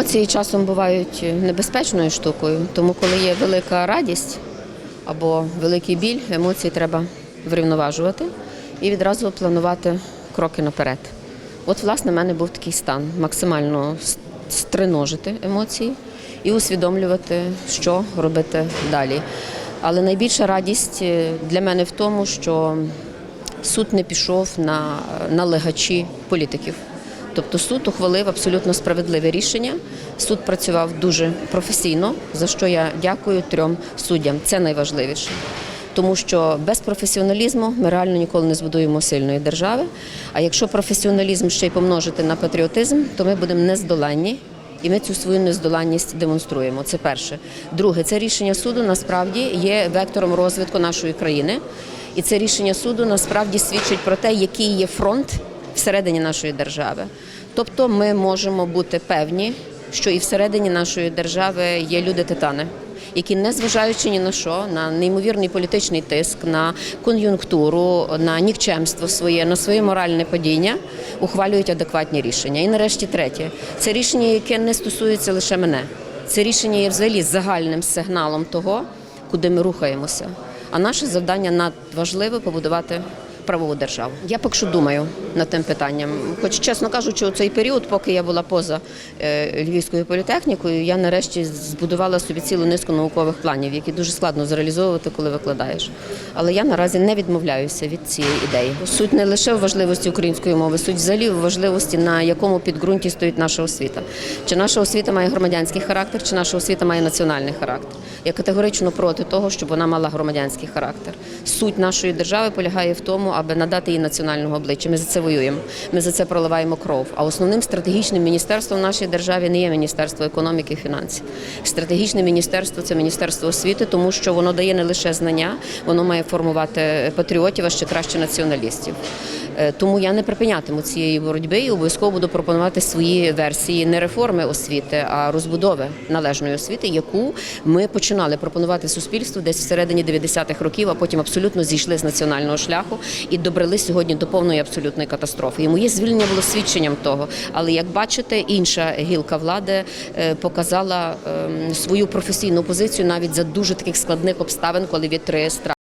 Емоції часом бувають небезпечною штукою, тому коли є велика радість або великий біль, емоції треба врівноважувати і відразу планувати кроки наперед. От, власне, в мене був такий стан максимально стриножити емоції і усвідомлювати, що робити далі. Але найбільша радість е, для мене в тому, що суд не пішов на налегачі політиків. Тобто суд ухвалив абсолютно справедливе рішення. Суд працював дуже професійно, за що я дякую трьом суддям. Це найважливіше. Тому що без професіоналізму ми реально ніколи не збудуємо сильної держави. А якщо професіоналізм ще й помножити на патріотизм, то ми будемо нездоланні. І ми цю свою нездоланність демонструємо. Це перше. Друге, це рішення суду насправді є вектором розвитку нашої країни. І це рішення суду насправді свідчить про те, який є фронт всередині нашої держави. Тобто ми можемо бути певні, що і всередині нашої держави є люди-титани, які, незважаючи ні на що, на неймовірний політичний тиск, на кон'юнктуру, на нікчемство своє, на своє моральне падіння, ухвалюють адекватні рішення. І нарешті третє, це рішення, яке не стосується лише мене. Це рішення є взагалі загальним сигналом того, куди ми рухаємося. А наше завдання надважливе побудувати правову державу. Я поки що думаю над тим питанням. Хоч, чесно кажучи, у цей період, поки я була поза е, Львівською політехнікою, я нарешті збудувала собі цілу низку наукових планів, які дуже складно зреалізовувати, коли викладаєш. Але я наразі не відмовляюся від цієї ідеї. Суть не лише в важливості української мови, суть взагалі в важливості, на якому підґрунті стоїть наша освіта. Чи наша освіта має громадянський характер, чи наша освіта має національний характер. Я категорично проти того, щоб вона мала громадянський характер. Суть нашої держави полягає в тому, аби надати їй національного обличчя. Ми за це воюємо. Ми за це проливаємо кров. А основним стратегічним міністерством в нашій державі не є Міністерство економіки і фінансів. Стратегічне міністерство це міністерство освіти, тому що воно дає не лише знання, воно має формувати патріотів, а ще краще націоналістів. Е, Тому я не припинятиму цієї боротьби і обов'язково буду пропонувати свої версії не реформи освіти, а розбудови належної освіти, яку ми починали пропонувати суспільству десь всередині 90-х років, а потім абсолютно зійшли з національного шляху і добрали сьогодні до повної абсолютної катастрофи. І моє звільнення було свідченням того. Але як бачите, інша гілка влади е, показала ем, свою професійну позицію навіть за дуже таких складних обставин, коли вітри страх.